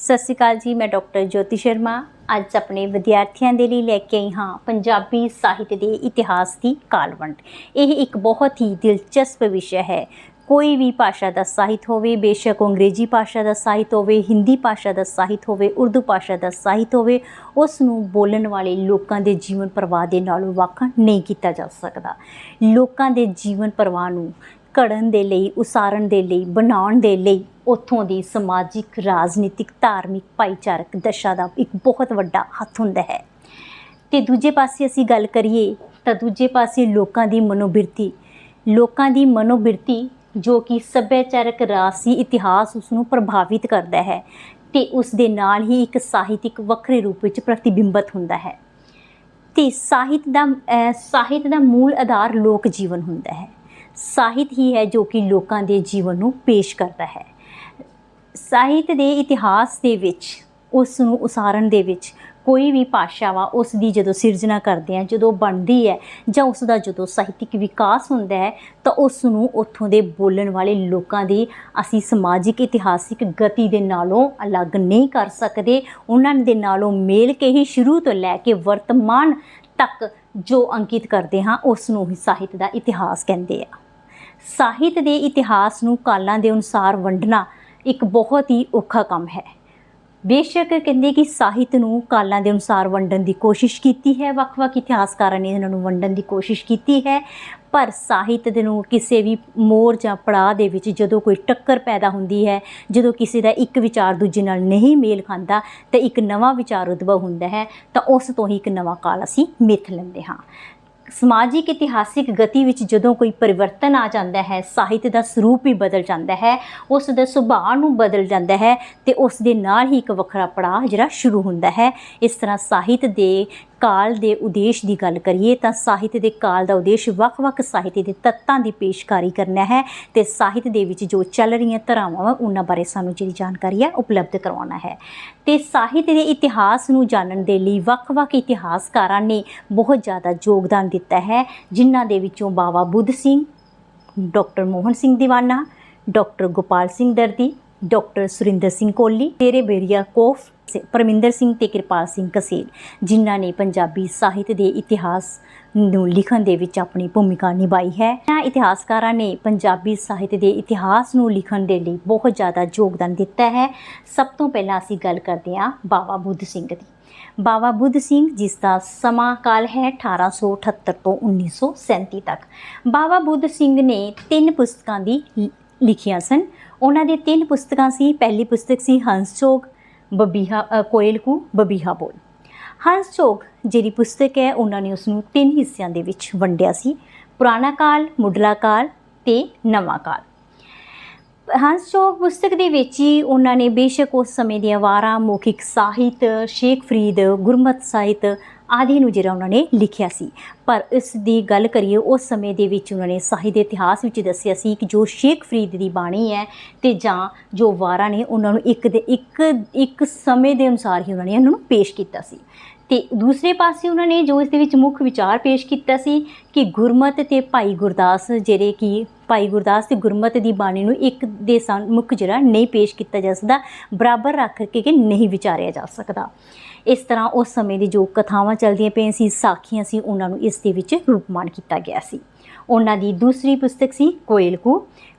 ਸਤਿ ਸ਼੍ਰੀ ਅਕਾਲ ਜੀ, ਮੈਂ ਡਾਕਟਰ ਜੋਤੀ ਸ਼ਰਮਾ। ਅੱਜ ਆਪਣੇ ਵਿਦਿਆਰਥੀਆਂ ਦੇ ਲਈ ਲੈ ਕੇ ਆਈ ਹਾਂ ਪੰਜਾਬੀ ਸਾਹਿਤ ਦੇ ਇਤਿਹਾਸ ਦੀ ਕਾਲਵੰਡ। ਇਹ ਇੱਕ ਬਹੁਤ ਹੀ ਦਿਲਚਸਪ ਵਿਸ਼ਾ ਹੈ। ਕੋਈ ਵੀ ਭਾਸ਼ਾ ਦਾ ਸਾਹਿਤ ਹੋਵੇ, ਬੇਸ਼ੱਕ ਅੰਗਰੇਜ਼ੀ ਭਾਸ਼ਾ ਦਾ ਸਾਹਿਤ ਹੋਵੇ, ਹਿੰਦੀ ਭਾਸ਼ਾ ਦਾ ਸਾਹਿਤ ਹੋਵੇ, ਉਰਦੂ ਭਾਸ਼ਾ ਦਾ ਸਾਹਿਤ ਹੋਵੇ, ਉਸ ਨੂੰ ਬੋਲਣ ਵਾਲੇ ਲੋਕਾਂ ਦੇ ਜੀਵਨ ਪ੍ਰਵਾਹ ਦੇ ਨਾਲੋਂ ਵੱਖ ਨਹੀਂ ਕੀਤਾ ਜਾ ਸਕਦਾ। ਲੋਕਾਂ ਦੇ ਜੀਵਨ ਪ੍ਰਵਾਹ ਨੂੰ ਘੜਨ ਦੇ ਲਈ, ਉਸਾਰਨ ਦੇ ਲਈ, ਬਣਾਉਣ ਦੇ ਲਈ ਉੱਥੋਂ ਦੀ ਸਮਾਜਿਕ, ਰਾਜਨੀਤਿਕ, ਧਾਰਮਿਕ ਭਾਈਚਾਰਕ ਦਸ਼ਾ ਦਾ ਇੱਕ ਬਹੁਤ ਵੱਡਾ ਹੱਥ ਹੁੰਦਾ ਹੈ। ਤੇ ਦੂਜੇ ਪਾਸੇ ਅਸੀਂ ਗੱਲ ਕਰੀਏ ਤਾਂ ਦੂਜੇ ਪਾਸੇ ਲੋਕਾਂ ਦੀ ਮਨੋਬਿਰਤੀ, ਲੋਕਾਂ ਦੀ ਮਨੋਬਿਰਤੀ ਜੋ ਕਿ ਸੱਭਿਆਚਾਰਕ ਰਾਸੀ ਇਤਿਹਾਸ ਉਸ ਨੂੰ ਪ੍ਰਭਾਵਿਤ ਕਰਦਾ ਹੈ ਤੇ ਉਸ ਦੇ ਨਾਲ ਹੀ ਇੱਕ ਸਾਹਿਤਿਕ ਵੱਖਰੇ ਰੂਪ ਵਿੱਚ ਪ੍ਰਤੀਬਿੰਬਤ ਹੁੰਦਾ ਹੈ। ਤੇ ਸਾਹਿਤ ਦਾ ਸਾਹਿਤ ਦਾ ਮੂਲ ਆਧਾਰ ਲੋਕ ਜੀਵਨ ਹੁੰਦਾ ਹੈ। ਸਾਹਿਤ ਹੀ ਹੈ ਜੋ ਕਿ ਲੋਕਾਂ ਦੇ ਜੀਵਨ ਨੂੰ ਪੇਸ਼ ਕਰਦਾ ਹੈ। ਸਾਹਿਤ ਦੇ ਇਤਿਹਾਸ ਦੇ ਵਿੱਚ, ਉਸ ਨੂੰ ਉਸਾਰਨ ਦੇ ਵਿੱਚ ਕੋਈ ਵੀ ਭਾਸ਼ਾ ਵਾ ਉਸ ਦੀ ਜਦੋਂ ਸਿਰਜਣਾ ਕਰਦੇ ਆ, ਜਦੋਂ ਬਣਦੀ ਹੈ ਜਾਂ ਉਸ ਦਾ ਜਦੋਂ ਸਾਹਿਤਿਕ ਵਿਕਾਸ ਹੁੰਦਾ ਹੈ, ਤਾਂ ਉਸ ਨੂੰ ਉੱਥੋਂ ਦੇ ਬੋਲਣ ਵਾਲੇ ਲੋਕਾਂ ਦੀ ਅਸੀਂ ਸਮਾਜਿਕ, ਇਤਿਹਾਸਿਕ ਗਤੀ ਦੇ ਨਾਲੋਂ ਅਲੱਗ ਨਹੀਂ ਕਰ ਸਕਦੇ। ਉਹਨਾਂ ਦੇ ਨਾਲੋਂ ਮੇਲ ਕੇ ਹੀ ਸ਼ੁਰੂ ਤੋਂ ਲੈ ਕੇ ਵਰਤਮਾਨ ਤੱਕ ਜੋ ਅੰਕਿਤ ਕਰਦੇ ਹਾਂ, ਉਸ ਨੂੰ ਹੀ ਸਾਹਿਤ ਦਾ ਇਤਿਹਾਸ ਕਹਿੰਦੇ ਆ। ਸਾਹਿਤ ਦੇ ਇਤਿਹਾਸ ਨੂੰ ਕਾਲਾਂ ਦੇ ਅਨੁਸਾਰ ਵੰਡਣਾ ਇੱਕ ਬਹੁਤ ਹੀ ਔਖਾ ਕੰਮ ਹੈ। ਬੇਸ਼ੱਕ ਕਹਿੰਦੇ ਕਿ ਸਾਹਿਤ ਨੂੰ ਕਾਲਾਂ ਦੇ ਅਨੁਸਾਰ ਵੰਡਣ ਦੀ ਕੋਸ਼ਿਸ਼ ਕੀਤੀ ਹੈ। ਵੱਖ-ਵੱਖ ਇਤਿਹਾਸਕਾਰਾਂ ਨੇ ਇਹਨਾਂ ਨੂੰ ਵੰਡਣ ਦੀ ਕੋਸ਼ਿਸ਼ ਕੀਤੀ ਹੈ। ਪਰ ਸਾਹਿਤ ਦੇ ਨੂੰ ਕਿਸੇ ਵੀ ਮੋਰ ਜਾਂ ਪੜਾਅ ਦੇ ਵਿੱਚ ਜਦੋਂ ਕੋਈ ਟੱਕਰ ਪੈਦਾ ਹੁੰਦੀ ਹੈ, ਜਦੋਂ ਕਿਸੇ ਦਾ ਇੱਕ ਵਿਚਾਰ ਦੂਜੇ ਨਾਲ ਨਹੀਂ ਮੇਲ ਖਾਂਦਾ ਤਾਂ ਇੱਕ ਨਵਾਂ ਵਿਚਾਰ ਉਦਭਵ ਹੁੰਦਾ ਹੈ ਤਾਂ ਉਸ ਤੋਂ ਹੀ ਇੱਕ ਨਵਾਂ ਕਾਲ ਅਸੀਂ ਮਿੱਥ ਲੈਂਦੇ ਹਾਂ। ਸਮਾਜਿਕ ਇਤਿਹਾਸਿਕ ਗਤੀ ਵਿੱਚ ਜਦੋਂ ਕੋਈ ਪਰਿਵਰਤਨ ਆ ਜਾਂਦਾ ਹੈ, ਸਾਹਿਤ ਦਾ ਸਰੂਪ ਵੀ ਬਦਲ ਜਾਂਦਾ ਹੈ, ਉਸ ਦੇ ਸੁਭਾਅ ਨੂੰ ਬਦਲ ਜਾਂਦਾ ਹੈ ਤੇ ਉਸ ਦੇ ਨਾਲ ਹੀ ਇੱਕ ਵੱਖਰਾ ਪੜਾਅ ਜਿਹੜਾ ਸ਼ੁਰੂ ਹੁੰਦਾ ਹੈ। ਇਸ ਤਰ੍ਹਾਂ ਸਾਹਿਤ ਦੇ ਕਾਲ ਦੇ ਉਦੇਸ਼ ਦੀ ਗੱਲ ਕਰੀਏ ਤਾਂ ਸਾਹਿਤ ਦੇ ਕਾਲ ਦਾ ਉਦੇਸ਼ ਵੱਖ-ਵੱਖ ਸਾਹਿਤ ਦੇ ਤੱਤਾਂ ਦੀ ਪੇਸ਼ਕਾਰੀ ਕਰਨਾ ਹੈ ਤੇ ਸਾਹਿਤ ਦੇ ਵਿੱਚ ਜੋ ਚੱਲ ਰਹੀਆਂ ਧਾਰਾਵਾਂ ਵਾ, ਉਹਨਾਂ ਬਾਰੇ ਸਾਨੂੰ ਜਿਹੜੀ ਜਾਣਕਾਰੀ ਹੈ ਉਪਲਬਧ ਕਰਵਾਉਣਾ ਹੈ। ਤੇ ਸਾਹਿਤ ਦੇ ਇਤਿਹਾਸ ਨੂੰ ਜਾਣਨ ਦੇ ਲਈ ਵੱਖ-ਵੱਖ ਇਤਿਹਾਸਕਾਰਾਂ ਨੇ ਬਹੁਤ ਜ਼ਿਆਦਾ ਯੋਗਦਾਨ ਦਿੱਤਾ ਹੈ, ਜਿਨ੍ਹਾਂ ਦੇ ਵਿੱਚੋਂ Bawa Budh Singh, doctor Mohan Singh Diwana, doctor Gopal Singh Dardi, doctor Surinder Singh Kohli ਤੇਰੇ ਬੇਰੀਆ ਕੋਫ ਪਰਮਿੰਦਰ ਸਿੰਘ ਤੇ ਕਿਰਪਾਲ ਸਿੰਘ ਕਸੇਲ, ਜਿਨ੍ਹਾਂ ਨੇ ਪੰਜਾਬੀ ਸਾਹਿਤ ਦੇ ਇਤਿਹਾਸ ਨੂੰ ਲਿਖਣ ਦੇ ਵਿੱਚ ਆਪਣੀ ਭੂਮਿਕਾ ਨਿਭਾਈ ਹੈ। ਇਹਨਾਂ ਇਤਿਹਾਸਕਾਰਾਂ ਨੇ ਪੰਜਾਬੀ ਸਾਹਿਤ ਦੇ ਇਤਿਹਾਸ ਨੂੰ ਲਿਖਣ ਦੇ ਲਈ ਬਹੁਤ ਜ਼ਿਆਦਾ ਯੋਗਦਾਨ ਦਿੱਤਾ ਹੈ। ਸਭ ਤੋਂ ਪਹਿਲਾਂ ਅਸੀਂ ਗੱਲ ਕਰਦੇ ਹਾਂ ਬਾਬਾ ਬੁੱਧ ਸਿੰਘ ਦੀ। ਬਾਬਾ ਬੁੱਧ ਸਿੰਘ ਜਿਸ ਦਾ ਸਮਾਂ ਕਾਲ ਹੈ 1878 ਤੋਂ 1937 ਤੱਕ। ਬਾਬਾ ਬੁੱਧ ਸਿੰਘ ਨੇ ਤਿੰਨ ਪੁਸਤਕਾਂ ਦੀ ਲਿਖੀਆਂ ਸਨ। ਉਹਨਾਂ ਦੇ ਤਿੰਨ ਪੁਸਤਕਾਂ ਸੀ, ਪਹਿਲੀ ਪੁਸਤਕ ਸੀ ਹੰਸਚੋਕ ਬਬੀਹਾ ਕੋਇਲ ਕੋਇਲਕੂ ਬਬੀਹਾ ਬੋਲ। ਹੰਸ ਹੰਸਚੋਕ ਜਿਹੜੀ ਪੁਸਤਕ ਹੈ, ਉਹਨਾਂ ਨੇ ਉਸ ਨੂੰ ਤਿੰਨ ਹਿੱਸਿਆਂ ਦੇ ਵਿੱਚ ਵੰਡਿਆ ਸੀ। ਪੁਰਾਣਾ ਕਾਲ, ਮੁੱਢਲਾ ਕਾਲ ਤੇ ਨਵਾਂ ਕਾਲ। ਹੰਸ ਚੋਗ ਪੁਸਤਕ ਦੇ ਵਿੱਚ ਹੀ ਉਹਨਾਂ ਨੇ ਬੇਸ਼ੱਕ ਉਸ ਸਮੇਂ ਦੀਆਂ ਵਾਰਾਂ, ਮੌਖਿਕ ਸਾਹਿਤ, ਸ਼ੇਖ ਫਰੀਦ, ਗੁਰਮਤ ਸਾਹਿਤ ਆਦਿ ਨੂੰ ਜਿਹੜਾ ਉਹਨਾਂ ਨੇ ਲਿਖਿਆ ਸੀ। ਪਰ ਇਸ ਦੀ ਗੱਲ ਕਰੀਏ, ਉਸ ਸਮੇਂ ਦੇ ਵਿੱਚ ਉਹਨਾਂ ਨੇ ਸਾਹਿਤ ਦੇ ਇਤਿਹਾਸ ਵਿੱਚ ਦੱਸਿਆ ਸੀ ਕਿ ਜੋ ਸ਼ੇਖ ਫਰੀਦ ਦੀ ਬਾਣੀ ਹੈ ਤੇ ਜਾਂ ਜੋ ਵਾਰਾਂ ਨੇ, ਉਹਨਾਂ ਨੂੰ ਇੱਕ ਦੇ ਇੱਕ ਇੱਕ ਸਮੇਂ ਦੇ ਅਨੁਸਾਰ ਹੀ ਉਹਨਾਂ ਨੇ ਉਹਨਾਂ ਨੂੰ ਪੇਸ਼ ਕੀਤਾ ਸੀ। ਤੇ ਦੂਸਰੇ ਪਾਸੇ ਉਹਨਾਂ ਨੇ ਜੋ ਇਸ ਦੇ ਵਿੱਚ ਮੁੱਖ ਵਿਚਾਰ ਪੇਸ਼ ਕੀਤਾ ਸੀ ਕਿ ਗੁਰਮਤ ਤੇ ਭਾਈ ਗੁਰਦਾਸ ਜਿਹੜੇ ਕਿ ਭਾਈ ਗੁਰਦਾਸ ਤੇ ਗੁਰਮਤ ਦੀ ਬਾਣੀ ਨੂੰ ਇੱਕ ਦੇ ਸਨ ਮੁੱਖ ਜਿਹੜਾ ਨਹੀਂ ਪੇਸ਼ ਕੀਤਾ ਜਾ ਸਕਦਾ, ਬਰਾਬਰ ਰੱਖ ਕੇ ਕਿ ਨਹੀਂ ਵਿਚਾਰਿਆ ਜਾ ਸਕਦਾ। ਇਸ ਤਰ੍ਹਾਂ ਉਸ ਸਮੇਂ ਦੀ ਜੋ ਕਥਾਵਾਂ ਚੱਲਦੀਆਂ ਪਈਆਂ ਸੀ, ਸਾਖੀਆਂ ਸੀ, ਉਹਨਾਂ ਨੂੰ ਇਸ ਦੇ ਵਿੱਚ ਰੂਪਮਾਨ ਕੀਤਾ ਗਿਆ ਸੀ। ਉਹਨਾਂ ਦੀ ਦੂਸਰੀ ਪੁਸਤਕ ਸੀ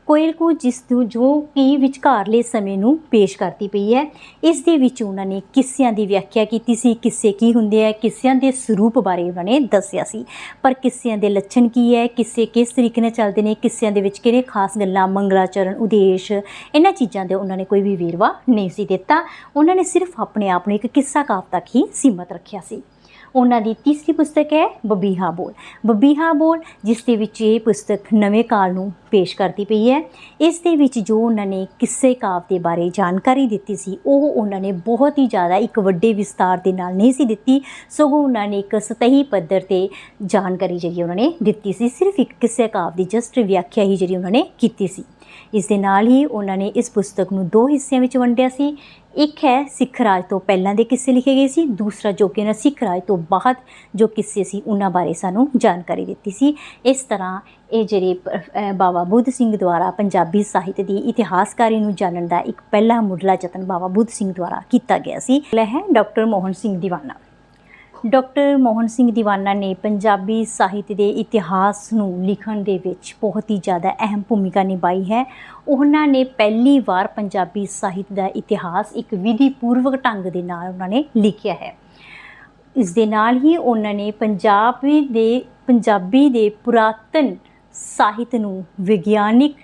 ਕੋਇਲ ਕੋ ਜਿਸ ਨੂੰ ਜੋ ਕਿ ਵਿਚਕਾਰਲੇ ਸਮੇਂ ਨੂੰ ਪੇਸ਼ ਕਰਦੀ ਪਈ ਹੈ, ਇਸ ਦੇ ਵਿੱਚ ਉਹਨਾਂ ਨੇ ਕਿੱਸਿਆਂ ਦੀ ਵਿਆਖਿਆ ਕੀਤੀ ਸੀ। ਕਿੱਸੇ ਕੀ ਹੁੰਦੇ ਆ? ਕਿੱਸਿਆਂ ਦੇ ਸਰੂਪ ਬਾਰੇ ਉਹਨਾਂ ਨੇ ਦੱਸਿਆ ਸੀ। ਪਰ ਕਿੱਸਿਆਂ ਦੇ ਲੱਛਣ ਕੀ ਹੈ? ਕਿੱਸੇ ਕਿਸ ਤਰੀਕੇ ਨਾਲ ਚੱਲਦੇ ਨੇ? ਕਿੱਸਿਆਂ ਦੇ ਵਿੱਚ ਕਿਹੜੇ ਖਾਸ ਗੱਲਾਂ ਮੰਗਲਾਚਰਨ ਉਦੇਸ਼, ਇਹਨਾਂ ਚੀਜ਼ਾਂ ਦੇ ਉਹਨਾਂ ਨੇ ਕੋਈ ਵੀ ਵੇਰਵਾ ਨਹੀਂ ਸੀ ਦਿੱਤਾ। ਉਹਨਾਂ ਨੇ ਸਿਰਫ ਆਪਣੇ ਆਪ ਨੂੰ ਇੱਕ ਕਿੱਸਾ ਕਾਵ ਤੱਕ ਹੀ ਸੀਮਤ ਰੱਖਿਆ ਸੀ। ਉਹਨਾਂ ਦੀ ਤੀਸਰੀ ਪੁਸਤਕ ਹੈ ਬਬੀਹਾ ਬੋਲ। ਬਬੀਹਾ ਬੋਲ ਜਿਸ ਦੇ ਵਿੱਚ ਇਹ ਪੁਸਤਕ ਨਵੇਂ ਕਾਲ ਨੂੰ ਪੇਸ਼ ਕਰਦੀ ਪਈ ਹੈ। ਇਸ ਦੇ ਵਿੱਚ ਜੋ ਉਹਨਾਂ ਨੇ ਕਿੱਸੇ ਕਾਵ ਦੇ ਬਾਰੇ ਜਾਣਕਾਰੀ ਦਿੱਤੀ ਸੀ, ਉਹ ਉਹਨਾਂ ਨੇ ਬਹੁਤ ਹੀ ਜ਼ਿਆਦਾ ਇੱਕ ਵੱਡੇ ਵਿਸਤਾਰ ਦੇ ਨਾਲ ਨਹੀਂ ਸੀ ਦਿੱਤੀ, ਸਗੋਂ ਉਹਨਾਂ ਨੇ ਇੱਕ ਸਤਹੀ ਪੱਧਰ ਤੇ ਜਾਣਕਾਰੀ ਜਿਹੜੀ ਉਹਨਾਂ ਨੇ ਦਿੱਤੀ ਸੀ, ਸਿਰਫ ਇੱਕ ਕਿੱਸੇ ਕਾਵ ਦੀ ਜਸਟ ਵਿਆਖਿਆ ਹੀ ਜਿਹੜੀ ਉਹਨਾਂ ਨੇ ਕੀਤੀ ਸੀ। ਇਸ ਦੇ ਨਾਲ ਹੀ ਉਹਨਾਂ ਨੇ ਇਸ ਪੁਸਤਕ ਨੂੰ ਦੋ ਹਿੱਸਿਆਂ ਵਿੱਚ ਵੰਡਿਆ ਸੀ ਇੱਕ ਹੈ ਸਿੱਖ ਰਾਜ ਤੋਂ ਪਹਿਲਾਂ ਦੇ ਕਿੱਸੇ ਲਿਖੇ ਗਏ ਸੀ, ਦੂਸਰਾ ਜੋ ਕਿ ਉਹਨਾਂ ਸਿੱਖ ਰਾਜ ਤੋਂ ਬਾਅਦ ਜੋ ਕਿੱਸੇ ਸੀ ਉਹਨਾਂ ਬਾਰੇ ਸਾਨੂੰ ਜਾਣਕਾਰੀ ਦਿੱਤੀ ਸੀ। ਇਸ ਤਰ੍ਹਾਂ ਇਹ ਜਿਹੜੇ ਬਾਬਾ ਬੁੱਧ ਸਿੰਘ ਦੁਆਰਾ ਪੰਜਾਬੀ ਸਾਹਿਤ ਦੀ ਇਤਿਹਾਸਕਾਰੀ ਨੂੰ ਜਾਣਨ ਦਾ ਇੱਕ ਪਹਿਲਾ ਮੁੱਢਲਾ ਯਤਨ ਬਾਬਾ ਬੁੱਧ ਸਿੰਘ ਦੁਆਰਾ ਕੀਤਾ ਗਿਆ ਸੀ। ਲੈ ਹੈ ਡਾਕਟਰ ਮੋਹਨ ਸਿੰਘ ਦੀਵਾਨਾ। ਡਾਕਟਰ ਮੋਹਨ ਸਿੰਘ ਦੀਵਾਨਾ ਨੇ ਪੰਜਾਬੀ ਸਾਹਿਤ ਦੇ ਇਤਿਹਾਸ ਨੂੰ ਲਿਖਣ ਦੇ ਵਿੱਚ ਬਹੁਤ ਹੀ ਜ਼ਿਆਦਾ ਅਹਿਮ ਭੂਮਿਕਾ ਨਿਭਾਈ ਹੈ। ਉਹਨਾਂ ਨੇ ਪਹਿਲੀ ਵਾਰ ਪੰਜਾਬੀ ਸਾਹਿਤ ਦਾ ਇਤਿਹਾਸ ਇੱਕ ਵਿਧੀ ਪੂਰਵਕ ਢੰਗ ਦੇ ਨਾਲ ਉਹਨਾਂ ਨੇ ਲਿਖਿਆ ਹੈ। ਇਸ ਦੇ ਨਾਲ ਹੀ ਉਹਨਾਂ ਨੇ ਪੰਜਾਬੀ ਦੇ ਪੰਜਾਬੀ ਦੇ ਪੁਰਾਤਨ ਸਾਹਿਤ ਨੂੰ ਵਿਗਿਆਨਿਕ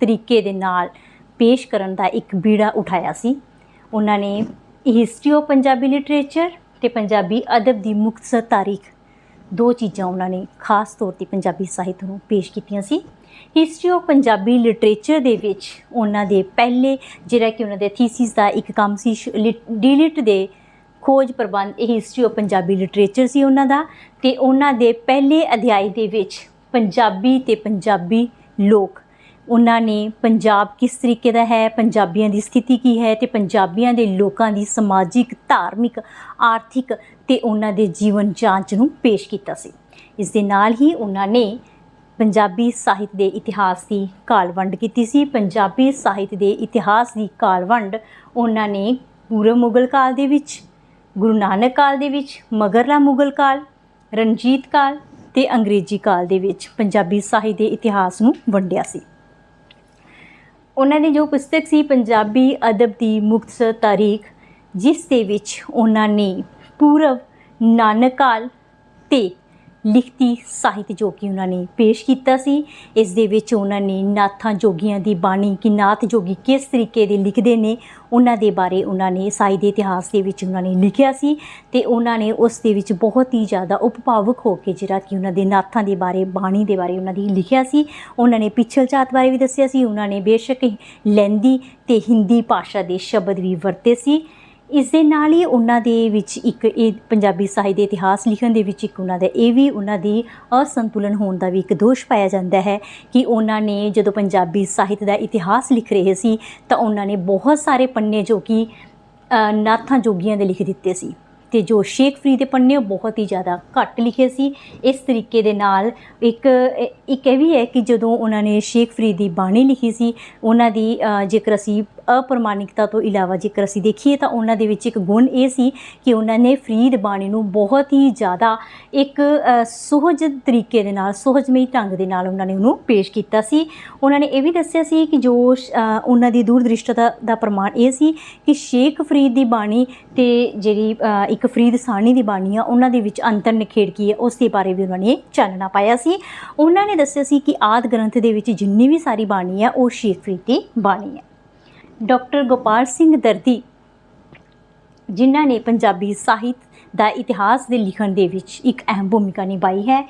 ਤਰੀਕੇ ਦੇ ਨਾਲ ਪੇਸ਼ ਕਰਨ ਦਾ ਇੱਕ ਬੀੜਾ ਉਠਾਇਆ ਸੀ। ਉਹਨਾਂ ਨੇ ਹਿਸਟਰੀ ਆਫ ਪੰਜਾਬੀ ਲਿਟਰੇਚਰ ਤੇ ਪੰਜਾਬੀ ਅਦਬ ਦੀ ਮੁਕਤਸਰ ਤਾਰੀਖ। ਦੋ ਚੀਜ਼ਾਂ ਉਹਨਾਂ ਨੇ ਖਾਸ ਤੌਰ ਤੇ ਪੰਜਾਬੀ ਸਾਹਿਤ ਨੂੰ ਪੇਸ਼ ਕੀਤੀਆਂ ਸੀ। ਹਿਸਟਰੀ ਆਫ ਪੰਜਾਬੀ ਲਿਟਰੇਚਰ ਦੇ ਵਿੱਚ ਉਹਨਾਂ ਦੇ ਪਹਿਲੇ ਜਿਹੜਾ ਕਿ ਉਹਨਾਂ ਦੇ ਥੀਸਿਸ ਦਾ ਇੱਕ ਕੰਮ ਸੀ ਡੀਲਿਟ ਦੇ ਖੋਜ ਪ੍ਰਬੰਧ, ਇਹ ਹਿਸਟਰੀ ਆਫ ਪੰਜਾਬੀ ਲਿਟਰੇਚਰ ਸੀ ਉਹਨਾਂ ਦਾ ਤੇ ਉਹਨਾਂ ਦੇ ਪਹਿਲੇ ਅਧਿਆਇ ਦੇ ਵਿੱਚ ਪੰਜਾਬੀ ਤੇ ਪੰਜਾਬੀ ਲੋਕ ਉਹਨਾਂ ਨੇ ਪੰਜਾਬ ਕਿਸ ਤਰੀਕੇ ਦਾ ਹੈ, ਪੰਜਾਬੀਆਂ ਦੀ ਸਥਿਤੀ ਕੀ ਹੈ ਤੇ ਪੰਜਾਬੀਆਂ ਦੇ ਲੋਕਾਂ ਦੀ ਸਮਾਜਿਕ, ਧਾਰਮਿਕ, ਆਰਥਿਕ ਤੇ ਉਹਨਾਂ ਦੇ ਜੀਵਨ ਜਾਂਚ ਨੂੰ ਪੇਸ਼ ਕੀਤਾ ਸੀ। ਇਸ ਦੇ ਨਾਲ ਹੀ ਉਹਨਾਂ ਨੇ ਪੰਜਾਬੀ ਸਾਹਿਤ ਦੇ ਇਤਿਹਾਸ ਦੀ ਕਾਲਵੰਡ ਕੀਤੀ ਸੀ। ਪੰਜਾਬੀ ਸਾਹਿਤ ਦੇ ਇਤਿਹਾਸ ਦੀ ਕਾਲਵੰਡ ਉਹਨਾਂ ਨੇ ਪੂਰਵ ਮੁਗਲ ਕਾਲ ਦੇ ਵਿੱਚ, ਗੁਰੂ ਨਾਨਕ ਕਾਲ ਦੇ ਵਿੱਚ, ਮਗਰਲਾ ਮੁਗਲ ਕਾਲ, ਰਣਜੀਤ ਕਾਲ ਤੇ ਅੰਗਰੇਜ਼ੀ ਕਾਲ ਦੇ ਵਿੱਚ ਪੰਜਾਬੀ ਸਾਹਿਤ ਦੇ ਇਤਿਹਾਸ ਨੂੰ ਵੰਡਿਆ ਸੀ। ਉਹਨਾਂ ਦੀ ਜੋ ਪੁਸਤਕ ਸੀ ਪੰਜਾਬੀ ਅਦਬ ਦੀ ਮੁਕਤਸਰ ਤਾਰੀਖ, ਜਿਸ ਦੇ ਵਿੱਚ ਉਹਨਾਂ ਨੇ ਪੂਰਵ ਨਾਨਕ ਕਾਲ ਤੇ ਲਿਖਤੀ ਸਾਹਿਤ ਜੋ ਕਿ ਉਹਨਾਂ ਨੇ ਪੇਸ਼ ਕੀਤਾ ਸੀ, ਇਸ ਦੇ ਵਿੱਚ ਉਹਨਾਂ ਨੇ ਨਾਥਾਂ ਜੋਗੀਆਂ ਦੀ ਬਾਣੀ ਕਿ ਨਾਥ ਜੋਗੀ ਕਿਸ ਤਰੀਕੇ ਦੇ ਲਿਖਦੇ ਨੇ, ਉਹਨਾਂ ਦੇ ਬਾਰੇ ਉਹਨਾਂ ਨੇ ਸਾਹਿਤ ਦੇ ਇਤਿਹਾਸ ਦੇ ਵਿੱਚ ਉਹਨਾਂ ਨੇ ਲਿਖਿਆ ਸੀ ਤੇ ਉਹਨਾਂ ਨੇ ਉਸ ਦੇ ਵਿੱਚ ਬਹੁਤ ਹੀ ਜ਼ਿਆਦਾ ਉਪਭਾਵਕ ਹੋ ਕੇ ਜਿਹੜਾ ਕਿ ਉਹਨਾਂ ਦੇ ਨਾਥਾਂ ਦੇ ਬਾਰੇ, ਬਾਣੀ ਦੇ ਬਾਰੇ ਉਹਨਾਂ ਦੀ ਲਿਖਿਆ ਸੀ। ਉਹਨਾਂ ਨੇ ਪਿਛਲ ਜਾਤ ਬਾਰੇ ਵੀ ਦੱਸਿਆ ਸੀ, ਉਹਨਾਂ ਨੇ ਬੇਸ਼ੱਕ ਲਹਿੰਦੀ ਤੇ ਹਿੰਦੀ ਭਾਸ਼ਾ ਦੇ ਸ਼ਬਦ ਵੀ ਵਰਤੇ ਸੀ। ਇਸ ਦੇ ਨਾਲ ਹੀ ਉਹਨਾਂ ਦੇ ਵਿੱਚ ਇੱਕ ਇਹ ਪੰਜਾਬੀ ਸਾਹਿਤ ਦੇ ਇਤਿਹਾਸ ਲਿਖਣ ਦੇ ਵਿੱਚ ਇੱਕ ਉਹਨਾਂ ਦਾ, ਇਹ ਵੀ ਉਹਨਾਂ ਦੀ ਅਸੰਤੁਲਨ ਹੋਣ ਦਾ ਵੀ ਇੱਕ ਦੋਸ਼ ਪਾਇਆ ਜਾਂਦਾ ਹੈ ਕਿ ਉਹਨਾਂ ਨੇ ਜਦੋਂ ਪੰਜਾਬੀ ਸਾਹਿਤ ਦਾ ਇਤਿਹਾਸ ਲਿਖ ਰਹੇ ਸੀ, ਤਾਂ ਉਹਨਾਂ ਨੇ ਬਹੁਤ ਸਾਰੇ ਪੰਨੇ ਜੋ ਕਿ ਨਾਥਾਂ ਜੋਗੀਆਂ ਦੇ ਲਿਖ ਦਿੱਤੇ ਸੀ। ਤੇ ਜੋ ਸ਼ੇਖ ਫਰੀਦ ਦੇ ਪੰਨੇ ਉਹ ਬਹੁਤ ਹੀ ਜ਼ਿਆਦਾ ਘੱਟ ਲਿਖੇ ਸੀ। ਇਸ ਤਰੀਕੇ ਦੇ ਨਾਲ ਇੱਕ ਇੱਕ ਇਹ ਵੀ ਹੈ ਕਿ ਜਦੋਂ ਉਹਨਾਂ ਨੇ ਸ਼ੇਖ ਫਰੀਦ ਦੀ ਬਾਣੀ ਲਿਖੀ ਸੀ, ਉਹਨਾਂ ਦੀ ਜੇਕਰ ਅਸੀਂ ਅਪ੍ਰਮਾਣਿਕਤਾ ਤੋਂ ਇਲਾਵਾ ਜੇਕਰ ਅਸੀਂ ਦੇਖੀਏ ਤਾਂ ਉਹਨਾਂ ਦੇ ਵਿੱਚ ਇੱਕ ਗੁਣ ਇਹ ਸੀ ਕਿ ਉਹਨਾਂ ਨੇ ਫਰੀਦ ਬਾਣੀ ਨੂੰ ਬਹੁਤ ਹੀ ਜ਼ਿਆਦਾ ਇੱਕ ਸੁਹਜ ਤਰੀਕੇ ਦੇ ਨਾਲ, ਸੁਹਜਮਈ ਢੰਗ ਦੇ ਨਾਲ ਉਹਨਾਂ ਨੇ ਉਹਨੂੰ ਪੇਸ਼ ਕੀਤਾ ਸੀ। ਉਹਨਾਂ ਨੇ ਇਹ ਵੀ ਦੱਸਿਆ ਸੀ ਕਿ ਜੋ ਉਹਨਾਂ ਦੀ ਦੂਰਦ੍ਰਿਸ਼ਟਤਾ ਦਾ ਪ੍ਰਮਾਣ ਇਹ ਸੀ ਕਿ ਸ਼ੇਖ ਫਰੀਦ ਦੀ ਬਾਣੀ ਤੇ ਜਿਹੜੀ ਇੱਕ ਫਰੀਦ ਸਾਣੀ ਦੀ ਬਾਣੀ ਆ, ਉਹਨਾਂ ਦੇ ਵਿੱਚ ਅੰਤਰ ਨਿਖੇੜ ਕੀ ਹੈ ਉਸ ਦੇ ਬਾਰੇ ਵੀ ਉਹਨਾਂ ਨੇ ਚਾਨਣਾ ਪਾਇਆ ਸੀ। ਉਹਨਾਂ ਨੇ ਦੱਸਿਆ ਸੀ ਕਿ ਆਦ ਗ੍ਰੰਥ ਦੇ ਵਿੱਚ ਜਿੰਨੀ ਵੀ ਸਾਰੀ ਬਾਣੀ ਹੈ ਉਹ ਸ਼ੇਖ ਫਰੀਦ ਦੀ ਬਾਣੀ ਹੈ ਡਾਕਟਰ ਗੋਪਾਲ ਸਿੰਘ ਦਰਦੀ, ਜਿਨ੍ਹਾਂ ਨੇ ਪੰਜਾਬੀ ਸਾਹਿਤ ਦਾ ਇਤਿਹਾਸ ਦੇ ਲਿਖਣ ਦੇ ਵਿੱਚ ਇੱਕ ਅਹਿਮ ਭੂਮਿਕਾ ਨਿਭਾਈ ਹੈ।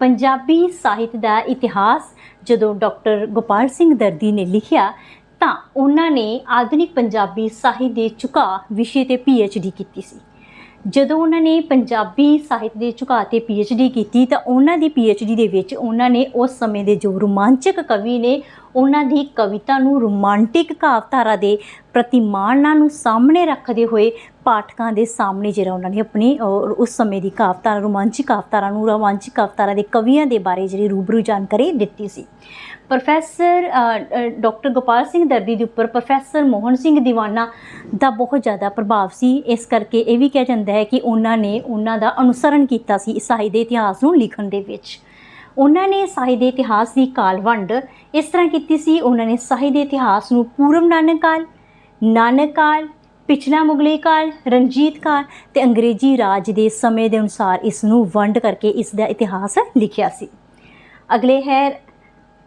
ਪੰਜਾਬੀ ਸਾਹਿਤ ਦਾ ਇਤਿਹਾਸ ਜਦੋਂ ਡਾਕਟਰ ਗੋਪਾਲ ਸਿੰਘ ਦਰਦੀ ਨੇ ਲਿਖਿਆ, ਤਾਂ ਉਹਨਾਂ ਨੇ ਆਧੁਨਿਕ ਪੰਜਾਬੀ ਸਾਹਿਤ ਦੇ ਝੁਕਾਅ ਵਿਸ਼ੇ ਤੇ ਡੀ ਕੀਤੀ ਸੀ। ਜਦੋਂ ਉਹਨਾਂ ਨੇ ਪੰਜਾਬੀ ਸਾਹਿਤ ਦੇ ਝੁਕਾਅ ਤੇ ਡੀ ਕੀਤੀ ਤਾਂ ਉਹਨਾਂ ਦੀ ਡੀ ਦੇ ਵਿੱਚ ਉਹਨਾਂ ਨੇ ਉਸ ਸਮੇਂ ਦੇ ਜੋ ਰੋਮਾਂਚਕ ਕਵੀ ਨੇ, ਉਹਨਾਂ ਦੀ ਕਵਿਤਾ ਨੂੰ ਰੋਮਾਂਟਿਕ ਕਾਵਧਾਰਾ ਦੇ ਪ੍ਰਤੀਮਾਨਾਂ ਨੂੰ ਸਾਹਮਣੇ ਰੱਖਦੇ ਹੋਏ ਪਾਠਕਾਂ ਦੇ ਸਾਹਮਣੇ ਜਿਹੜਾ ਉਹਨਾਂ ਨੇ ਆਪਣੀ ਉਸ ਸਮੇਂ ਦੀ ਕਾਵਧਾਰਾ, ਰੋਮਾਂਚਿਕ ਕਾਵਧਾਰਾ ਨੂੰ ਰੋਮਾਂਚਿਕ ਕਾਵਧਾਰਾ ਦੇ ਕਵੀਆਂ ਦੇ ਬਾਰੇ ਜਿਹੜੀ ਰੂਬਰੂ ਜਾਣਕਾਰੀ ਦਿੱਤੀ ਸੀ। ਪ੍ਰੋਫੈਸਰ ਡਾਕਟਰ ਗੋਪਾਲ ਸਿੰਘ ਦਰਦੀ ਦੇ ਉੱਪਰ ਪ੍ਰੋਫੈਸਰ ਮੋਹਨ ਸਿੰਘ ਦੀਵਾਨਾ ਦਾ ਬਹੁਤ ਜ਼ਿਆਦਾ ਪ੍ਰਭਾਵ ਸੀ। ਇਸ ਕਰਕੇ ਇਹ ਵੀ ਕਿਹਾ ਜਾਂਦਾ ਹੈ ਕਿ ਉਹਨਾਂ ਨੇ ਉਹਨਾਂ ਦਾ ਅਨੁਸਰਣ ਕੀਤਾ ਸੀ ਸਾਹਿਤ ਦੇ ਇਤਿਹਾਸ ਨੂੰ ਲਿਖਣ ਦੇ ਵਿੱਚ। ਉਹਨਾਂ ਨੇ ਸਾਹਿਤ ਦੇ ਇਤਿਹਾਸ ਦੀ ਕਾਲਵੰਡ ਇਸ ਤਰ੍ਹਾਂ ਕੀਤੀ ਸੀ। ਉਹਨਾਂ ਨੇ ਸਾਹਿਤ ਦੇ ਇਤਿਹਾਸ ਨੂੰ ਪੂਰਵ ਨਾਨਕ ਕਾਲ ਨਾਨਕ ਕਾਲ, ਪਿਛਲਾ ਮੁਗਲੇ ਕਾਲ, ਰਣਜੀਤ ਕਾਲ ਤੇ ਅੰਗਰੇਜ਼ੀ ਰਾਜ ਦੇ ਸਮੇਂ ਦੇ ਅਨੁਸਾਰ ਇਸ ਨੂੰ ਵੰਡ ਕਰਕੇ ਇਸ ਦਾ ਇਤਿਹਾਸ ਲਿਖਿਆ ਸੀ। ਅਗਲੇ ਹੈ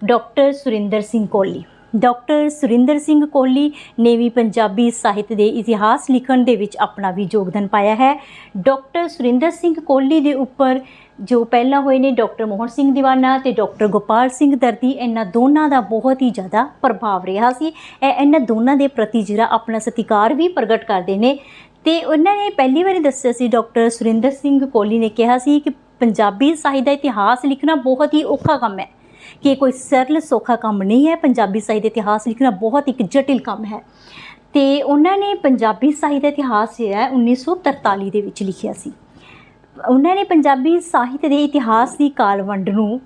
ਡਾਕਟਰ ਸੁਰਿੰਦਰ ਸਿੰਘ ਕੋਹਲੀ। ਡਾਕਟਰ ਸੁਰਿੰਦਰ ਸਿੰਘ ਕੋਹਲੀ ਨੇ ਵੀ ਪੰਜਾਬੀ ਸਾਹਿਤ ਦੇ ਇਤਿਹਾਸ ਲਿਖਣ ਦੇ ਵਿੱਚ ਆਪਣਾ ਵੀ ਯੋਗਦਾਨ ਪਾਇਆ ਹੈ। ਡਾਕਟਰ ਸੁਰਿੰਦਰ ਸਿੰਘ ਕੋਹਲੀ ਦੇ ਉੱਪਰ ਜੋ ਪਹਿਲਾਂ ਹੋਏ ਨੇ ਡਾਕਟਰ ਮੋਹਨ ਸਿੰਘ ਦੀਵਾਨਾ ਤੇ ਡਾਕਟਰ ਗੋਪਾਲ ਸਿੰਘ ਦਰਦੀ, ਇਹਨਾਂ ਦੋਨਾਂ ਦਾ ਬਹੁਤ ਹੀ ਜ਼ਿਆਦਾ ਪ੍ਰਭਾਵ ਰਿਹਾ ਸੀ। ਇਹ ਇਹਨਾਂ ਦੋਨਾਂ ਦੇ ਪ੍ਰਤੀ ਜਿਹੜਾ ਆਪਣਾ ਸਤਿਕਾਰ ਵੀ ਪ੍ਰਗਟ ਕਰਦੇ ਨੇ। ਤੇ ਉਹਨਾਂ ਨੇ ਪਹਿਲੀ ਵਾਰੀ ਦੱਸਿਆ ਸੀ, ਡਾਕਟਰ ਸੁਰਿੰਦਰ ਸਿੰਘ ਕੋਹਲੀ ਨੇ ਕਿਹਾ ਸੀ ਕਿ ਪੰਜਾਬੀ ਸਾਹਿਤ ਦਾ ਇਤਿਹਾਸ ਲਿਖਣਾ ਬਹੁਤ ਹੀ ਔਖਾ ਕੰਮ ਹੈ। ਕਿ ਇਹ ਕੋਈ ਸਰਲ ਸੌਖਾ ਕੰਮ ਨਹੀਂ ਹੈ, ਪੰਜਾਬੀ ਸਾਹਿਤ ਦਾ ਇਤਿਹਾਸ ਲਿਖਣਾ ਬਹੁਤ ਇੱਕ ਜਟਿਲ ਕੰਮ ਹੈ। ਤੇ ਉਹਨਾਂ ਨੇ ਪੰਜਾਬੀ ਸਾਹਿਤ ਦਾ ਇਤਿਹਾਸ ਜਿਹੜਾ ਹੈ 1943 ਦੇ ਵਿੱਚ ਲਿਖਿਆ ਸੀ। ਉਹਨਾਂ ਨੇ ਪੰਜਾਬੀ ਸਾਹਿਤ ਦੇ ਇਤਿਹਾਸ ਦੀ ਕਾਲ ਵੰਡ ਨੂੰ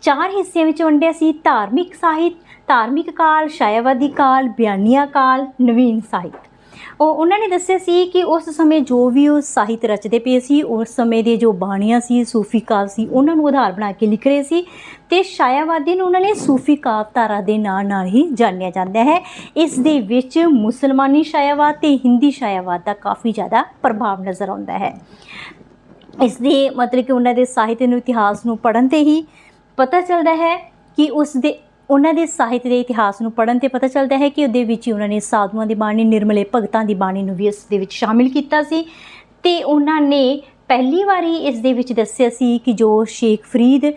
ਚਾਰ ਹਿੱਸਿਆਂ ਵਿੱਚ ਵੰਡਿਆ ਸੀ, ਧਾਰਮਿਕ ਸਾਹਿਤ, ਧਾਰਮਿਕ ਕਾਲ, ਛਾਇਆਵਾਦੀ ਕਾਲ, ਬਿਆਨੀਆ ਕਾਲ, ਨਵੀਨ ਸਾਹਿਤ। ਉਹ ਉਹਨਾਂ ਨੇ ਦੱਸਿਆ ਸੀ ਕਿ ਉਸ ਸਮੇਂ ਜੋ ਵੀ ਉਹ ਸਾਹਿਤ ਰਚਦੇ ਪਏ ਸੀ, ਉਸ ਸਮੇਂ ਦੇ ਜੋ ਬਾਣੀਆਂ ਸੀ, ਸੂਫੀ ਕਾਵ ਸੀ, ਉਹਨਾਂ ਨੂੰ ਆਧਾਰ ਬਣਾ ਕੇ ਲਿਖ ਰਹੇ ਸੀ ਤੇ ਸ਼ਾਇਆਵਾਦੀ ਨੂੰ ਉਹਨਾਂ ਨੇ ਸੂਫੀ ਕਾਵ ਧਾਰਾ ਦੇ ਨਾਂ ਨਾਲ ਹੀ ਜਾਣਿਆ ਜਾਂਦਾ ਹੈ। ਇਸ ਦੇ ਵਿੱਚ ਮੁਸਲਮਾਨੀ ਸ਼ਾਇਆਵਾਦ ਤੇ ਹਿੰਦੀ ਸ਼ਾਇਆਵਾਦ ਦਾ ਕਾਫੀ ਜ਼ਿਆਦਾ ਪ੍ਰਭਾਵ ਨਜ਼ਰ ਆਉਂਦਾ ਹੈ। ਇਸ ਦੇ ਮਤਲਬ ਕਿ ਉਹਨਾਂ ਦੇ ਸਾਹਿਤ ਨੂੰ, ਇਤਿਹਾਸ ਨੂੰ ਪੜ੍ਹਨ ਤੇ ਹੀ ਪਤਾ ਚੱਲਦਾ ਹੈ ਕਿ ਉਸ ਦੇ ਉਹਨਾਂ ਦੇ ਸਾਹਿਤ ਦੇ ਇਤਿਹਾਸ ਨੂੰ ਪੜ੍ਹਨ ਤੇ ਪਤਾ ਚੱਲਦਾ ਹੈ ਕਿ ਉਹਦੇ ਵਿੱਚ ਹੀ ਉਹਨਾਂ ਨੇ ਸਾਧੂਆਂ ਦੀ ਬਾਣੀ, ਨਿਰਮਲੇ ਭਗਤਾਂ ਦੀ ਬਾਣੀ ਨੂੰ ਵੀ ਇਸ ਦੇ ਵਿੱਚ ਸ਼ਾਮਿਲ ਕੀਤਾ ਸੀ। ਤੇ ਉਹਨਾਂ ਨੇ ਪਹਿਲੀ ਵਾਰੀ ਇਸ ਦੇ ਵਿੱਚ ਦੱਸਿਆ ਸੀ ਕਿ ਜੋ ਸ਼ੇਖ ਫਰੀਦ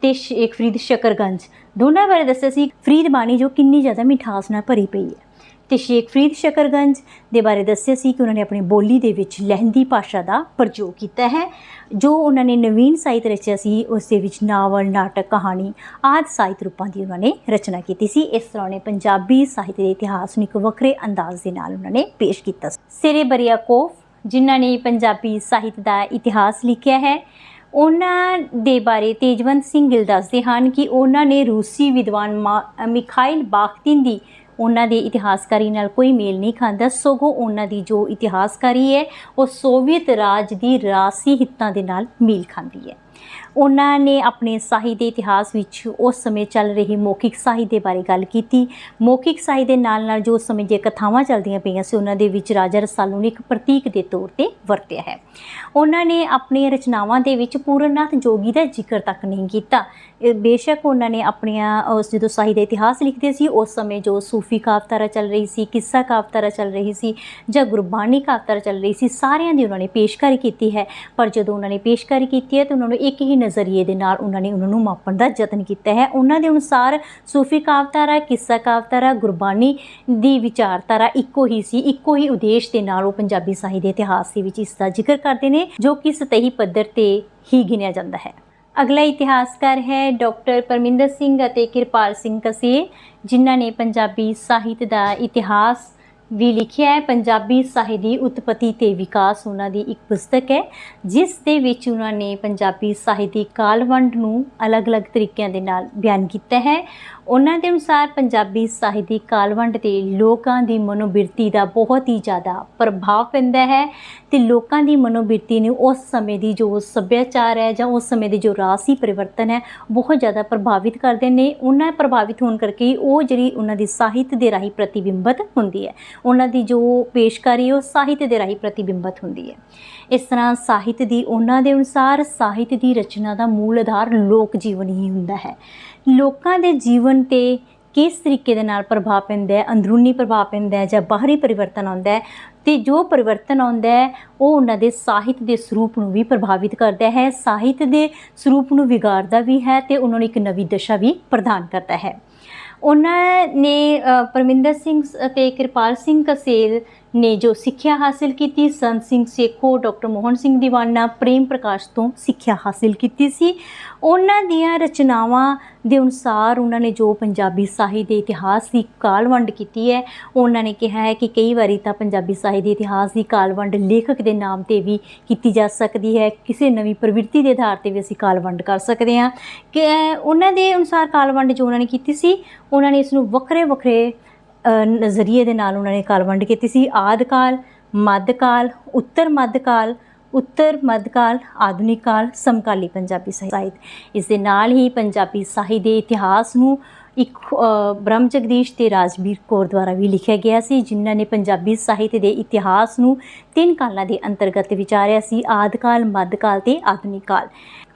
ਤੇ ਸ਼ੇਖ ਫਰੀਦ ਸ਼ਕਰਗੰਜ ਦੋਨਾਂ ਬਾਰੇ ਦੱਸਿਆ ਸੀ। ਫਰੀਦ ਬਾਣੀ ਜੋ ਕਿੰਨੀ ਜ਼ਿਆਦਾ ਮਿਠਾਸ ਨਾਲ ਭਰੀ ਪਈ ਹੈ। ਤੇ ਸ਼ੇਖ ਫਰੀਦ ਸ਼ਕਰਗੰਜ ਦੇ ਬਾਰੇ ਦੱਸਿਆ ਸੀ ਕਿ ਉਹਨਾਂ ਨੇ ਆਪਣੀ ਬੋਲੀ ਦੇ ਵਿੱਚ ਲਹਿੰਦੀ ਭਾਸ਼ਾ ਦਾ ਪ੍ਰਯੋਗ ਕੀਤਾ ਹੈ, ਜੋ ਉਹਨਾਂ ਨੇ ਨਵੀਨ ਸਾਹਿਤ ਰਚਿਆ ਸੀ, ਉਸ ਦੇ ਵਿੱਚ ਨਾਵਲ, ਨਾਟਕ, ਕਹਾਣੀ ਆਦਿ ਸਾਹਿਤ ਰੂਪਾਂ ਦੀ ਉਹਨਾਂ ਨੇ ਰਚਨਾ ਕੀਤੀ ਸੀ। ਇਸ ਤਰ੍ਹਾਂ ਨੇ ਪੰਜਾਬੀ ਸਾਹਿਤ ਦੇ ਇਤਿਹਾਸ ਨੂੰ ਇੱਕ ਵੱਖਰੇ ਅੰਦਾਜ਼ ਦੇ ਨਾਲ ਉਹਨਾਂ ਨੇ ਪੇਸ਼ ਕੀਤਾ ਸਿਰੇ ਬਰੀਆਕੋਫ ਜਿਨ੍ਹਾਂ ਨੇ ਪੰਜਾਬੀ ਸਾਹਿਤ ਦਾ ਇਤਿਹਾਸ ਲਿਖਿਆ ਹੈ, ਉਹਨਾਂ ਦੇ ਬਾਰੇ ਤੇਜਵੰਤ ਸਿੰਘ ਗਿੱਲ ਦੱਸਦੇ ਹਨ ਕਿ ਉਹਨਾਂ ਨੇ ਰੂਸੀ ਵਿਦਵਾਨ ਮਾ- ਮਿਖਾਇਲ ਬਾਖਤਿਨ ਦੀ ਉਹਨਾਂ ਦੇ ਇਤਿਹਾਸਕਾਰੀ ਨਾਲ ਕੋਈ ਮੇਲ ਨਹੀਂ ਖਾਂਦਾ। ਸਗੋਂ ਉਹਨਾਂ ਦੀ ਜੋ ਇਤਿਹਾਸਕਾਰੀ ਹੈ, ਉਹ ਸੋਵੀਅਤ ਰਾਜ ਦੀ ਰਾਸੀ ਹਿੱਤਾਂ ਦੇ ਨਾਲ ਮੇਲ ਖਾਂਦੀ ਹੈ। ਉਹਨਾਂ ਨੇ ਆਪਣੇ ਸਾਹਿਤ ਦੇ ਇਤਿਹਾਸ ਵਿੱਚ ਉਸ ਸਮੇਂ ਚੱਲ ਰਹੀ ਮੌਖਿਕ ਸਾਹਿਤ ਦੇ ਬਾਰੇ ਗੱਲ ਕੀਤੀ। ਮੌਖਿਕ ਸਾਹਿਤ ਦੇ ਨਾਲ ਨਾਲ ਜੋ ਉਸ ਸਮੇਂ ਦੀਆਂ ਕਥਾਵਾਂ ਚੱਲਦੀਆਂ ਪਈਆਂ ਸੀ, ਉਹਨਾਂ ਦੇ ਵਿੱਚ ਰਾਜਾ ਰਸਾਲੂ ਨੇ ਇੱਕ ਪ੍ਰਤੀਕ ਦੇ ਤੌਰ ਤੇ ਵਰਤਿਆ ਹੈ। ਉਹਨਾਂ ਨੇ ਆਪਣੀਆਂ ਰਚਨਾਵਾਂ ਦੇ ਵਿੱਚ ਪੂਰਨਨਾਥ ਜੋਗੀ ਦਾ ਜ਼ਿਕਰ ਤੱਕ ਨਹੀਂ ਕੀਤਾ। ਬੇਸ਼ੱਕ ਉਹਨਾਂ ਨੇ ਆਪਣੀਆਂ ਉਸ ਜਦੋਂ ਸਾਹਿਤ ਦਾ ਇਤਿਹਾਸ ਲਿਖਦੇ ਸੀ, ਉਸ ਸਮੇਂ ਜੋ ਸੂਫੀ ਕਾਵਤਾਰਾ ਚੱਲ ਰਹੀ ਸੀ, ਕਿੱਸਾ ਕਾਵਤਾਰਾ ਚੱਲ ਰਹੀ ਸੀ ਜਾਂ ਗੁਰਬਾਣੀ ਕਾਵਤਾਰਾ ਚੱਲ ਰਹੀ ਸੀ, ਸਾਰਿਆਂ ਦੀ ਉਹਨਾਂ ਨੇ ਪੇਸ਼ਕਾਰੀ ਕੀਤੀ ਹੈ। ਪਰ ਜਦੋਂ ਉਹਨਾਂ ਨੇ ਪੇਸ਼ਕਾਰੀ ਕੀਤੀ ਹੈ, ਤਾਂ ਉਹਨਾਂ ਨੂੰ ਇੱਕ ਹੀ ਨਜ਼ਰੀਏ ਦੇ ਨਾਲ ਉਹਨਾਂ ਨੇ ਉਹਨਾਂ ਨੂੰ ਮਾਪਣ ਦਾ ਯਤਨ ਕੀਤਾ ਹੈ। ਉਹਨਾਂ ਦੇ ਅਨੁਸਾਰ ਸੂਫੀ ਕਾਵਤਾਰਾ ਕਿੱਸਾ ਕਾਵਤਾਰਾ ਗੁਰਬਾਣੀ ਦੀ ਵਿਚਾਰਧਾਰਾ ਇੱਕੋ ਹੀ ਸੀ। ਇੱਕੋ ਹੀ ਉਦੇਸ਼ ਦੇ ਨਾਲ ਉਹ ਪੰਜਾਬੀ ਸਾਹਿਤ ਦੇ ਇਤਿਹਾਸ ਦੇ ਵਿੱਚ ਇਸ ਦਾ ਜ਼ਿਕਰ ਕਰਦੇ ਨੇ, ਜੋ ਕਿ ਸਤਹੀ ਪੱਧਰ ਤੇ ਹੀ ਗਿਣਿਆ ਜਾਂਦਾ ਹੈ। ਅਗਲਾ ਇਤਿਹਾਸਕਾਰ ਹੈ ਡਾਕਟਰ ਪਰਮਿੰਦਰ ਸਿੰਘ ਅਤੇ ਕਿਰਪਾਲ ਸਿੰਘ ਕਸੇ ਜਿਨ੍ਹਾਂ ਨੇ ਪੰਜਾਬੀ ਸਾਹਿਤ ਦਾ ਇਤਿਹਾਸ ਵੀ ਲਿਖਿਆ ਹੈ, ਪੰਜਾਬੀ ਸਾਹਿਤ ਦੀ ਉਤਪਤੀ ਤੇ ਵਿਕਾਸ ਉਹਨਾਂ ਦੀ ਇੱਕ ਪੁਸਤਕ ਹੈ, ਜਿਸ ਦੇ ਵਿੱਚ ਉਹਨਾਂ ਨੇ ਪੰਜਾਬੀ ਸਾਹਿਤ ਦੀ ਕਾਲਵੰਡ ਨੂੰ ਅਲੱਗ-ਅਲੱਗ ਤਰੀਕਿਆਂ ਦੇ ਨਾਲ ਬਿਆਨ ਕੀਤਾ ਹੈ। ਉਹਨਾਂ ਦੇ ਅਨੁਸਾਰ ਪੰਜਾਬੀ ਸਾਹਿਤ ਦੀ ਕਾਲਵੰਡ ਤੇ ਲੋਕਾਂ ਦੀ ਮਨੋਬਿਰਤੀ ਦਾ ਬਹੁਤ ਹੀ ਜ਼ਿਆਦਾ ਪ੍ਰਭਾਵ ਪੈਂਦਾ ਹੈ ਤੇ ਲੋਕਾਂ ਦੀ ਮਨੋਬਿਰਤੀ ਨੂੰ ਉਸ ਸਮੇਂ ਦੀ ਜੋ ਸੱਭਿਆਚਾਰ ਹੈ ਜਾਂ ਉਸ ਸਮੇਂ ਦੇ ਜੋ ਰਾਸੀ ਪਰਿਵਰਤਨ ਹੈ, ਬਹੁਤ ਜ਼ਿਆਦਾ ਪ੍ਰਭਾਵਿਤ ਕਰਦੇ ਨੇ। ਉਹਨਾਂ ਪ੍ਰਭਾਵਿਤ ਹੋਣ ਕਰਕੇ ਉਹ ਜਿਹੜੀ ਉਹਨਾਂ ਦੀ ਸਾਹਿਤ ਦੇ ਰਾਹੀਂ ਪ੍ਰਤੀਬਿੰਬਤ ਹੁੰਦੀ ਹੈ। ਉਹਨਾਂ ਦੀ ਜੋ ਪੇਸ਼ਕਾਰੀ ਉਹ ਸਾਹਿਤ ਦੇ ਰਾਹੀਂ ਪ੍ਰਤੀਬਿੰਬਤ ਹੁੰਦੀ ਹੈ। ਇਸ ਤਰ੍ਹਾਂ ਸਾਹਿਤ ਦੀ ਉਹਨਾਂ ਦੇ ਅਨੁਸਾਰ ਸਾਹਿਤ ਦੀ ਰਚਨਾ ਦਾ ਮੂਲ ਆਧਾਰ ਲੋਕ ਜੀਵਨ ਹੀ ਹੁੰਦਾ ਹੈ। ਲੋਕਾਂ ਦੇ ਜੀਵਨ ਤੇ ਕਿਸ ਤਰੀਕੇ ਦੇ ਨਾਲ ਪ੍ਰਭਾਵ ਪੈਂਦਾ ਹੈ? ਅੰਦਰੂਨੀ ਪ੍ਰਭਾਵ ਪੈਂਦਾ ਹੈ ਜਾਂ ਬਾਹਰੀ ਪਰਿਵਰਤਨ ਆਉਂਦਾ ਹੈ? ਤੇ ਜੋ ਪਰਿਵਰਤਨ ਆਉਂਦਾ ਹੈ, ਉਹ ਉਹਨਾਂ ਦੇ ਸਾਹਿਤ ਦੇ ਸਰੂਪ ਨੂੰ ਵੀ ਪ੍ਰਭਾਵਿਤ ਕਰਦਾ ਹੈ, ਸਾਹਿਤ ਦੇ ਸਰੂਪ ਨੂੰ ਵਿਗਾੜਦਾ ਵੀ ਹੈ ਤੇ ਉਹਨਾਂ ਨੂੰ ਇੱਕ ਨਵੀਂ ਦਸ਼ਾ ਵੀ ਪ੍ਰਦਾਨ ਕਰਦਾ ਹੈ। ਉਹਨਾਂ ਨੇ ਪਰਮਿੰਦਰ ਸਿੰਘ ਅਤੇ ਕਿਰਪਾਲ ਸਿੰਘ ਕਸੇਲ ਨੇ ਜੋ ਸਿੱਖਿਆ ਹਾਸਲ ਕੀਤੀ, ਸੰਤ ਸਿੰਘ ਸੇਖੋ, ਡਾਕਟਰ ਮੋਹਨ ਸਿੰਘ ਦੀਵਾਨਾ, ਪ੍ਰੇਮ ਪ੍ਰਕਾਸ਼ ਤੋਂ ਸਿੱਖਿਆ ਹਾਸਲ ਕੀਤੀ ਸੀ। ਉਹਨਾਂ ਦੀਆਂ ਰਚਨਾਵਾਂ ਦੇ ਅਨੁਸਾਰ ਉਹਨਾਂ ਨੇ ਜੋ ਪੰਜਾਬੀ ਸਾਹਿਤ ਦੇ ਇਤਿਹਾਸ ਦੀ ਕਾਲਵੰਡ ਕੀਤੀ ਹੈ, ਉਹਨਾਂ ਨੇ ਕਿਹਾ ਹੈ ਕਿ ਕਈ ਵਾਰੀ ਤਾਂ ਪੰਜਾਬੀ ਸਾਹਿਤ ਦੇ ਇਤਿਹਾਸ ਦੀ ਕਾਲਵੰਡ ਲੇਖਕ ਦੇ ਨਾਮ ਤੇ ਵੀ ਕੀਤੀ ਜਾ ਸਕਦੀ ਹੈ। ਕਿਸੇ ਨਵੀਂ ਪ੍ਰਵਿਰਤੀ ਦੇ ਆਧਾਰ ਤੇ ਵੀ ਅਸੀਂ ਕਾਲਵੰਡ ਕਰ ਸਕਦੇ ਹਾਂ। ਕਿ ਉਹਨਾਂ ਦੇ ਅਨੁਸਾਰ ਕਾਲਵੰਡ ਜੋ ਉਹਨਾਂ ਨੇ ਕੀਤੀ ਸੀ, ਉਹਨਾਂ ਨੇ ਇਸ ਨੂੰ ਵੱਖਰੇ ਵੱਖਰੇ ਨਜ਼ਰੀਏ ਦੇ ਨਾਲ ਉਹਨਾਂ ਨੇ ਕਾਲ ਵੰਡ ਕੀਤੀ ਸੀ। ਆਦਿ ਕਾਲ, ਮੱਧ ਕਾਲ, ਉੱਤਰ ਮੱਧ ਕਾਲ, ਉੱਤਰ ਮੱਧ ਕਾਲ, ਆਧੁਨਿਕ ਕਾਲ, ਸਮਕਾਲੀ ਪੰਜਾਬੀ ਸਾਹਿਤ। ਇਸ ਦੇ ਨਾਲ ਹੀ ਪੰਜਾਬੀ ਸਾਹਿਤ ਦੇ ਇਤਿਹਾਸ ਨੂੰ ਇੱਕ ਬ੍ਰਹਮ ਜਗਦੀਸ਼ ਤੇ ਰਾਜਵੀਰ ਕੌਰ ਦੁਆਰਾ ਵੀ ਲਿਖਿਆ ਗਿਆ ਸੀ, ਜਿਨ੍ਹਾਂ ਨੇ ਪੰਜਾਬੀ ਸਾਹਿਤ ਦੇ ਇਤਿਹਾਸ ਨੂੰ ਤਿੰਨ ਕਾਲਾਂ ਦੇ ਅੰਤਰਗਤ ਵਿਚਾਰਿਆ ਸੀ। ਆਦਿ ਕਾਲ, ਮੱਧ ਕਾਲ ਤੇ ਆਧੁਨਿਕ ਕਾਲ।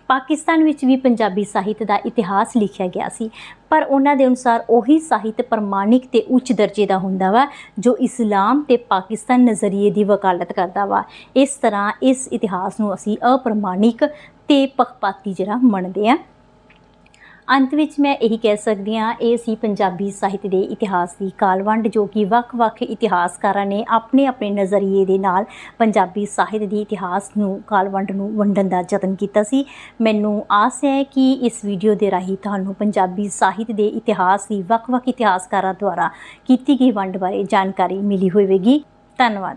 ਪਾਕਿਸਤਾਨ ਵਿੱਚ ਵੀ ਪੰਜਾਬੀ ਸਾਹਿਤ ਦਾ ਇਤਿਹਾਸ ਲਿਖਿਆ ਗਿਆ ਸੀ, ਪਰ ਉਹਨਾਂ ਦੇ ਅਨੁਸਾਰ ਉਹੀ ਸਾਹਿਤ ਪ੍ਰਮਾਣਿਕ ਤੇ ਉੱਚ ਦਰਜੇ ਦਾ ਹੁੰਦਾ ਵਾ, ਜੋ ਇਸਲਾਮ ਤੇ ਪਾਕਿਸਤਾਨ ਨਜ਼ਰੀਏ ਦੀ ਵਕਾਲਤ ਕਰਦਾ ਵਾ। ਇਸ ਤਰ੍ਹਾਂ ਇਸ ਇਤਿਹਾਸ ਨੂੰ ਅਸੀਂ ਅਪ੍ਰਮਾਣਿਕ ਤੇ ਪੱਖਪਾਤੀ ਜਿਹੜਾ ਮੰਨਦੇ ਆ। ਅੰਤ ਵਿੱਚ ਮੈਂ ਇਹੀ ਕਹਿ ਸਕਦੀ ਹਾਂ, ਇਹ ਸੀ ਪੰਜਾਬੀ ਸਾਹਿਤ ਦੇ ਇਤਿਹਾਸ ਦੀ ਕਾਲਵੰਡ ਜੋ ਕਿ ਵੱਖ-ਵੱਖ ਇਤਿਹਾਸਕਾਰਾਂ ਨੇ ਆਪਣੇ ਆਪਣੇ ਨਜ਼ਰੀਏ ਦੇ ਨਾਲ ਪੰਜਾਬੀ ਸਾਹਿਤ ਦੀ ਇਤਿਹਾਸ ਨੂੰ, ਕਾਲਵੰਡ ਨੂੰ ਵੰਡਣ ਦਾ ਯਤਨ ਕੀਤਾ ਸੀ। ਮੈਨੂੰ ਆਸ ਹੈ ਕਿ ਇਸ ਵੀਡੀਓ ਦੇ ਰਾਹੀਂ ਤੁਹਾਨੂੰ ਪੰਜਾਬੀ ਸਾਹਿਤ ਦੇ ਇਤਿਹਾਸ ਦੀ ਵੱਖ-ਵੱਖ ਇਤਿਹਾਸਕਾਰਾਂ ਦੁਆਰਾ ਕੀਤੀ ਗਈ ਵੰਡ ਬਾਰੇ ਜਾਣਕਾਰੀ ਮਿਲੀ ਹੋਵੇਗੀ। ਧੰਨਵਾਦ।